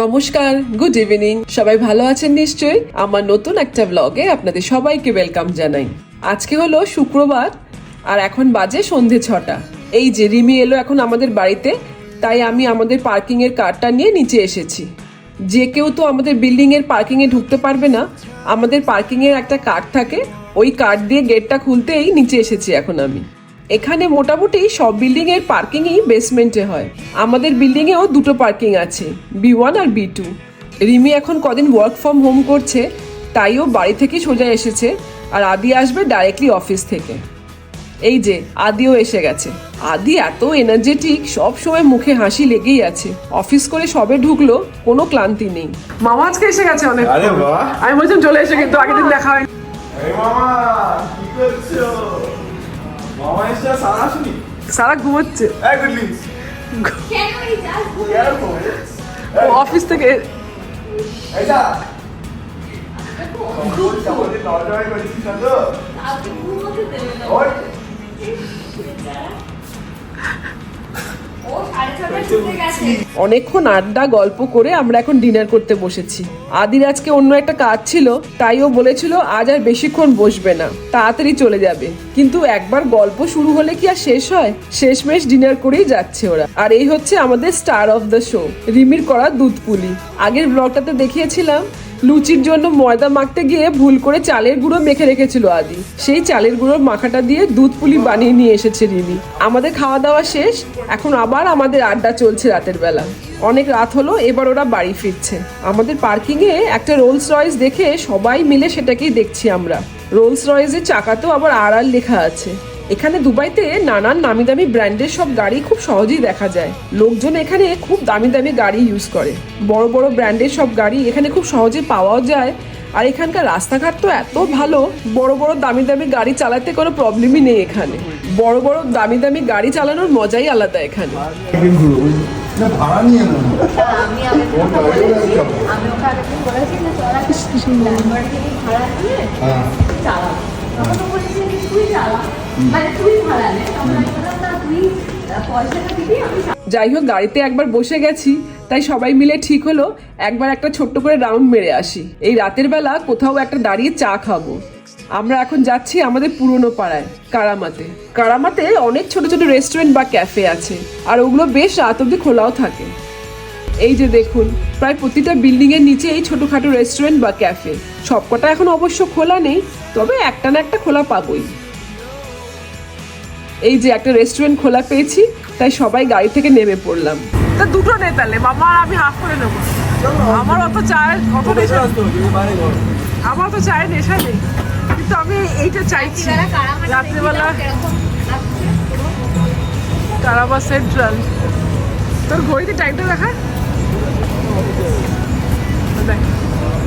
নমস্কার good evening সবাই ভালো আছেন নিশ্চয়ই? আমার নতুন একটা ব্লগে আপনাদের সবাইকে ওয়েলকাম জানাই। আজকে হলো শুক্রবার, আর এখন বাজে সন্ধে ছটা। এই যে, রিমি এলো এখন আমাদের বাড়িতে, তাই আমি আমাদের পার্কিং এর কারটা নিয়ে নিচে এসেছি। যে কেউ তো আমাদের বিল্ডিং এর পার্কিং এ ঢুকতে পারবে না, আমাদের পার্কিং এর একটা কার্ড থাকে, ওই কার্ড দিয়ে গেটটা খুলতেই নিচে এসেছি এখন আমি। এখানে মোটামুটি সব বিল্ডিং এর পার্কিংই বেসমেন্টে হয়। আমাদের বিল্ডিং এও দুটো পার্কিং আছে বি ওয়ান আর বি টু রিমি এখন কদিন ওয়ার্ক ফ্রম হোম করছে তাই ও বাড়ি থেকেই সোজা এসেছে আর আদি আসবে ডাইরেক্টলি অফিস থেকে। এই যে আদিও এসে গেছে। আদি এত এনার্জেটিক সব সময় মুখে হাসি লেগেই আছে। অফিস করে সবে ঢুকলো কোনো ক্লান্তি নেই। মামা আজকে এসে গেছে অনেক। আমি বলছিলাম চলে এসে কিন্তু আগের দিন দেখা হয় এই মামা কি করছ? মামা এসে সারা আসেনি? সারা ঘুমোচ্ছে। অফিস থেকে ঘুমোতে দেবে না। অনেকক্ষণ আড্ডা, গল্প করে আমরা এখন ডিনার করতে বসেছি। আদির আজকে অন্য একটা কাজ ছিল, তাই ও বলেছিল আজ আর বেশিক্ষণ বসবে না, তাড়াতাড়ি চলে যাবে। কিন্তু একবার গল্প শুরু হলে কি আর শেষ হয়? শেষমেশ ডিনার করেই যাচ্ছে ওরা। আর এই হচ্ছে আমাদের স্টার অফ দ্য শো রিমির করা দুধ পুলি। আগের ব্লগটাতে দেখিয়েছিলাম লুচির জন্য ময়দা মাখতে গিয়ে ভুল করে চালের গুঁড়ো মেখে রেখেছিল আদি। সেই চালের গুঁড়োর মাখাটা দিয়ে দুধ পুলি বানিয়ে নিয়ে এসেছে রিমি। আমাদের খাওয়া দাওয়া শেষ, এখন আবার আমাদের আড্ডা চলছে রাতের বেলা। অনেক রাত হলো, এবার ওরা বাড়ি ফিরছে। আমাদের পার্কিং এ একটা রোলস রয়েস দেখে সবাই মিলে সেটাকেই দেখছি আমরা। রোলস রয়েসের চাকাতেও আবার আড়াল লেখা আছে। এখানে দুবাইতে নানান নামি দামি ব্র্যান্ডের সব গাড়ি খুব সহজেই দেখা যায়। লোকজন এখানে খুব দামি দামি গাড়ি ইউজ করে। বড় বড় ব্র্যান্ডের সব গাড়ি এখানে খুব সহজে পাওয়াও যায়। আর এখানকার রাস্তাঘাট তো এত ভালো, বড় বড় দামি দামি গাড়ি চালাতে কোনো প্রবলেমই নেই এখানে। বড় বড় দামি দামি গাড়ি চালানোর মজাই আলাদা এখানে। তখন যে তুই চালা মানে তুই ভাড়া নে তখন আমি বললাম না তুই পয়সাটা দিবি আমি যাই হোক, গাড়িতে একবার বসে গেছি, তাই সবাই মিলে ঠিক হলো, একবার একটা ছোট্ট করে রাউন্ড মেরে আসি। এই রাতের বেলা কোথাও একটা দাঁড়িয়ে চা খাব। আমরা এখন যাচ্ছি আমাদের পুরনো পাড়ায়, কারামাতে। কারামাতে অনেক ছোট ছোট রেস্টুরেন্ট বা ক্যাফে আছে, আর ওগুলো বেশ রাত অব্দি খোলাও থাকে। এই যে দেখুন, প্রায় প্রতিটা বিল্ডিং এর নিচে এই ছোটখাটো রেস্টুরেন্ট বা ক্যাফে সবকটা এখন অবশ্য খোলা নেই তবে একটা না একটা খোলা পাবোই। এই যে একটা রেস্টুরেন্ট খোলা পেয়েছি তাই সবাই গাড়ি থেকে নেমে পড়লাম। তা দুটো নে তাহলে মামা আর আমি হাফ করে নেব। আমার অত চায়ের অত নেশা আমার তো চায়ের নেশা নেই। কিন্তু আমি এইটা চাইছি। রাত্রিবেলা কারাবা সেন্ট্রাল তোর ঘড়িতে টাইমটা দেখ,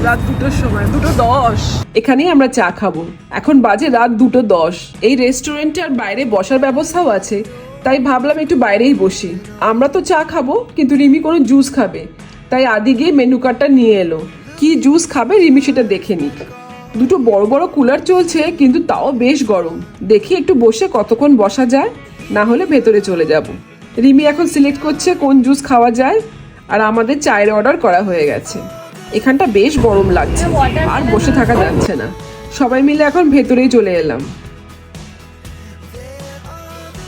রাত দুটোর সময়, দুটো দশ। এখানেই আমরা চা খাব। এখন বাজে রাত দুটো দশ। এই রেস্টুরেন্টে আর বাইরে বসার ব্যবস্থাও আছে, তাই ভাবলাম একটু বাইরেই বসি। আমরা তো চা খাব, কিন্তু রিমি কোনো জুস খাবে। তাই আদি গিয়ে মেনু কার্ডটা নিয়ে এলো। কি জুস খাবে রিমি সেটা দেখে নিক। দুটো বড় বড় কুলার চলছে, কিন্তু তাও বেশ গরম। দেখি একটু বসে কতক্ষণ বসা যায়, না হলে ভেতরে চলে যাব। রিমি এখন সিলেক্ট করছে কোন জুস খাওয়া যায়, আর আমাদের চায়ের অর্ডার করা হয়ে গেছে। এখানটা বেশ গরম লাগছে, আর বসে থাকা যাচ্ছে না। সবাই মিলে এখন ভেতরেই চলে এলাম।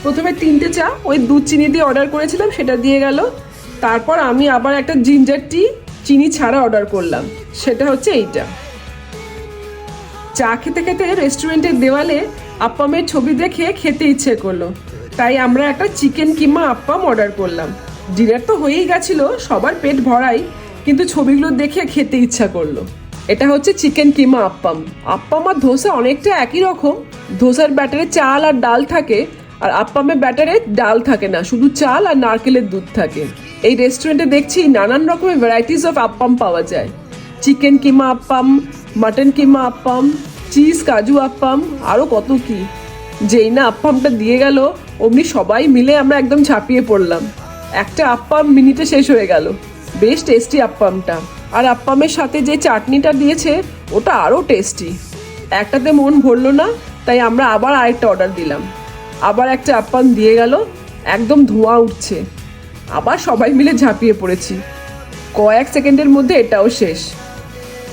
প্রথমে তিনটে চা, ওই দুধ চিনি দিয়ে অর্ডার করেছিলাম, সেটা দিয়ে গেল। তারপর আমি আবার একটা জিঞ্জার টি চিনি ছাড়া অর্ডার করলাম। সেটা হচ্ছে এইটা। চা খেতে খেতে রেস্টুরেন্টের দেওয়ালে আপ্পামের ছবি দেখে খেতে ইচ্ছে করল। তাই আমরা একটা চিকেন কিমা আপ্পাম অর্ডার করলাম। ডিনার তো হয়েই গেছিল, সবার পেট ভরাই। কিন্তু ছবিগুলো দেখে খেতে ইচ্ছা করল। এটা হচ্ছে চিকেন কিমা আপ্পাম। আপ্পাম আর ধোসা অনেকটা একই রকম। ধোসার ব্যাটারে চাল আর ডাল থাকে, আর আপ্পামের ব্যাটারে ডাল থাকে না, শুধু চাল আর নারকেলের দুধ থাকে। এই রেস্টুরেন্টে দেখছি নানান রকমের ভ্যারাইটিস অফ আপ্পাম পাওয়া যায়। Chicken keema appam, mutton keema appam, cheese, কাজু আপ্পাম আরও কত কি। যেই না আপ্পামটা দিয়ে গেল, অমনি সবাই মিলে আমরা একদম ঝাঁপিয়ে পড়লাম। একটা আপ্পাম মিনিটে শেষ হয়ে গেল। বেশ টেস্টি আপ্পামটা আর আপ্পামের সাথে যে চাটনিটা দিয়েছে, ওটা আরও টেস্টি একটাতে মন ভরলো না, তাই আমরা আবার আরেকটা অর্ডার দিলাম। আবার একটা আপ্পাম দিয়ে গেল, একদম ধোঁয়া উঠছে। আবার সবাই মিলে ঝাঁপিয়ে পড়েছি। কয়েক সেকেন্ডের মধ্যে এটাও শেষ।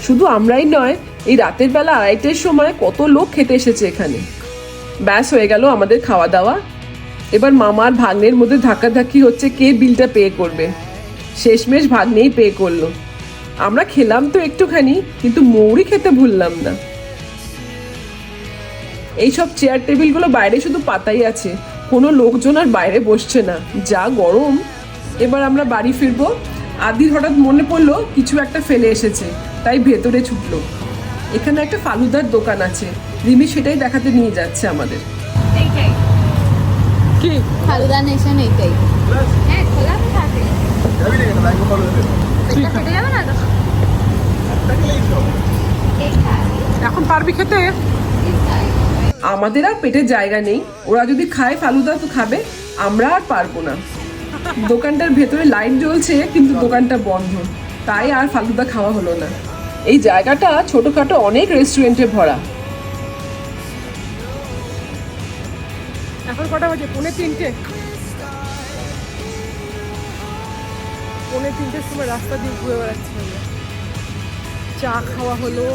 শুধু আমরাই নয়, এই রাতের বেলা আড়াইটের সময় কত লোক খেতে এসেছে এখানে। ব্যাস হয়ে গেল আমাদের খাওয়া দাওয়া এবার মামার ভাগ্নের মধ্যে ধাক্কাধাক্কি হচ্ছে কে বিলটা পে করবে। শেষমেশ ভাগ্নেই পে করল। আমরা খেলাম তো একটুখানি কিন্তু মৌরি খেতে ভুললাম না। এইসব চেয়ার টেবিলগুলো বাইরে শুধু পাতাই আছে। কোনো লোকজন আর বাইরে বসছে না। যা গরম। এবার আমরা বাড়ি ফিরবো। আদির হঠাৎ মনে পড়ল কিছু একটা ফেলে এসেছে তাই ভেতরে ছুটলো। এখানে একটা ফালুদার দোকান আছে। রিমি সেটাই দেখাতে নিয়ে যাচ্ছে আমাদের। এইটাই। কি? ফালুদা নেশন এইটাই হ্যাঁ খোলা তো থাকে যাবি নাকি লাইক ফলো দিতে এটা ফেটে যাবে না তো একটা গেলেই তো এইটাই এখন পারবি খেতে? আমাদের আর পেটে জায়গা নেই। ওরা যদি খায় ফালুদা তো খাবে, আমরা আর পারব না। দোকানটার ভেতরে লাইট জ্বলছে, কিন্তু দোকানটা বন্ধ। তাই আর ফালুদা খাওয়া হলো না। এই জায়গাটা ছোটখাটো অনেক রেস্টুরেন্টে ভরা। এখন কটা বাজে? পৌনে তিনটে। পৌনে তিনটের সময় রাস্তা দিয়ে ঘুরে বেড়াচ্ছি চা খাওয়া হলো।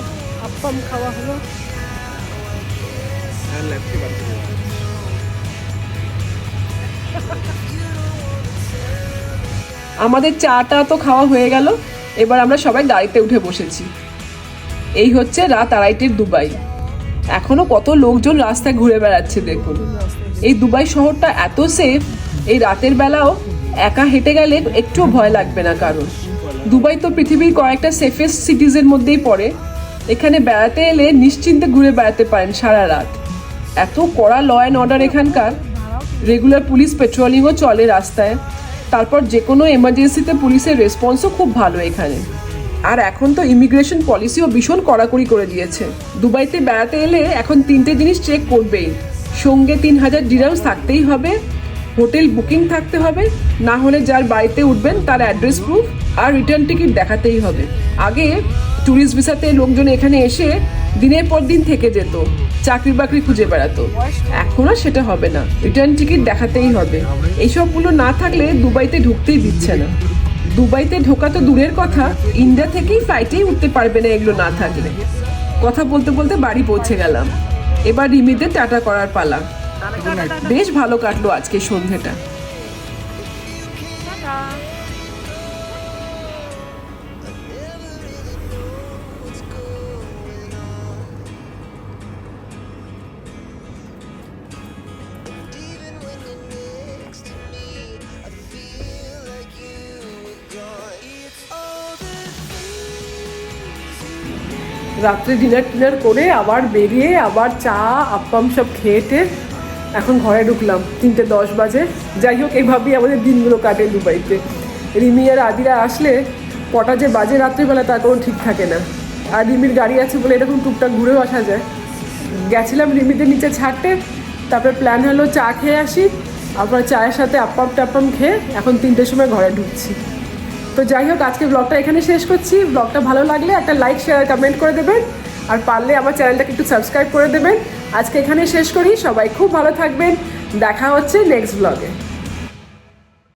আপ্পাম খাওয়া হলো। হ্যাঁ আমাদের চাটা তো খাওয়া হয়ে গেল এবার আমরা সবাই গাড়িতে উঠে বসেছি। এই হচ্ছে রাত আড়াইটের দুবাই। এখনও কত লোকজন রাস্তায় ঘুরে বেড়াচ্ছে দেখুন। এই দুবাই শহরটা এত সেফ এই রাতের বেলাও একা হেঁটে গেলে একটুও ভয় লাগবে না কারণ দুবাই তো পৃথিবীর কয়েকটা সেফেস্ট সিটিজের মধ্যেই পড়ে। এখানে বেড়াতে এলে নিশ্চিন্তে ঘুরে বেড়াতে পারেন সারা রাত। এত কড়া ল অ্যান্ড অর্ডার এখানকার। রেগুলার পুলিশ পেট্রোলিংও চলে রাস্তায়। তারপর যে কোনো এমার্জেন্সিতে পুলিশের রেসপন্সও খুব ভালো এখানে। আর এখন তো ইমিগ্রেশন পলিসিও ভীষণ কড়াকড়ি করে দিয়েছে। দুবাইতে বেড়াতে এলে এখন তিনটে জিনিস চেক করবেই। সঙ্গে তিন হাজার ডিরামস থাকতেই হবে হোটেল বুকিং থাকতে হবে, না হলে যার বাড়িতে উঠবেন তার অ্যাড্রেস প্রুফ আর রিটার্ন টিকিট দেখাতেই হবে। আগে ট্যুরিস্ট ভিসাতে লোকজন এখানে এসে দিনের পর দিন থেকে যেত, চাকরি বাকরি খুঁজে বেড়াতো। এখন আর সেটা হবে না রিটার্ন টিকিট দেখাতেই হবে। এইসবগুলো না থাকলে দুবাইতে ঢুকতেই দিচ্ছে না। দুবাইতে ঢোকা তো দূরের কথা, ইন্ডিয়া থেকেই ফ্লাইটেই উঠতে পারবে না এগুলো না থাকলে। কথা বলতে বলতে বাড়ি পৌঁছে গেলাম। এবার রিমিদের টাটা করার পালা। বেশ ভালো কাটলো আজকে সন্ধেটা রাত্রে ডিনার টিনার করে আবার বেরিয়ে আবার চা, আপ্পাম সব খেয়ে এখন ঘরে ঢুকলাম, তিনটে দশ বাজে। যাই হোক এইভাবেই আমাদের দিনগুলো কাটে দুবাইতে। রিমি আর আদিরা আসলে কটা যে বাজে রাত্রিবেলা তার কোনো ঠিক থাকে না। আর রিমির গাড়ি আছে বলে এরকম টুকটাক ঘুরেও আসা যায়। গেছিলাম রিমিদের নিচে ছাড়তে, তারপরে প্ল্যান হলো চা খেয়ে আসি, আবার চায়ের সাথে আপ্পাম টাপ্পাম খেয়ে এখন তিনটের সময় ঘরে ঢুকছি। তো যাই হোক, আজকে ব্লগটা এখানে শেষ করছি। ব্লগটা ভালো লাগলে একটা লাইক শেয়ার কমেন্ট করে দেবেন। আর পারলে আমার চ্যানেলটাকে একটু সাবস্ক্রাইব করে দেবেন। আজকে এখানে শেষ করি। সবাই খুব ভালো থাকবেন। দেখা হচ্ছে নেক্সট ব্লগে